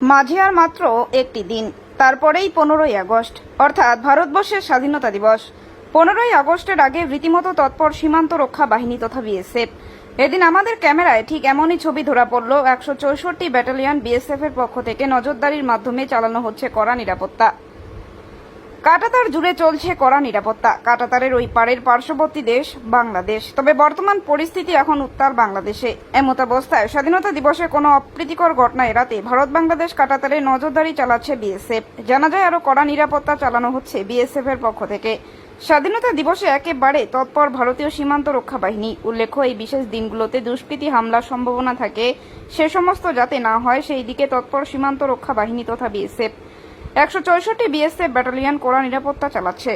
মাঝে আর মাত্র একটি দিন, তারপরেই পনেরোই আগস্ট, অর্থাৎ ভারতবর্ষের স্বাধীনতা দিবস। পনেরোই আগস্টের আগে রীতিমতো তৎপর সীমান্ত রক্ষা বাহিনী তথা বিএসএফ। এদিন আমাদের ক্যামেরায় ঠিক এমনই ছবি ধরা পড়ল একশো চৌষট্টি ব্যাটালিয়ন বিএসএফ এর পক্ষ থেকে নজরদারির মাধ্যমে চালানো হচ্ছে কড়া নিরাপত্তা। কাটাতার জুড়ে চলছে কড়া নিরাপত্তা। কাটাতারের ওই পাড়ের পার্শ্ববর্তী দেশ বাংলাদেশ। তবে বর্তমান পরিস্থিতি এখন উত্তর বাংলাদেশে। এমত অবস্থায় স্বাধীনতা দিবসে কোনো অপ্রীতিকর ঘটনা এড়াতে ভারত বাংলাদেশ কাটাতারে নজরদারি চালাচ্ছে বিএসএফ। জানা যায় আরও কড়া নিরাপত্তা চালানো হচ্ছে বিএসএফ এর পক্ষ থেকে। স্বাধীনতা দিবসে একেবারে তৎপর ভারতীয় সীমান্ত রক্ষা বাহিনী উল্লেখ্য, এই বিশেষ দিনগুলোতে দুষ্কৃতী হামলার সম্ভাবনা থাকে। সে সমস্ত যাতে না হয়, সেই দিকে তৎপর সীমান্ত রক্ষা বাহিনী তথা বিএসএফ। একশো চৌষট্টি বিএসএফ ব্যাটালিয়ন কড়া নিরাপত্তা চালাচ্ছে।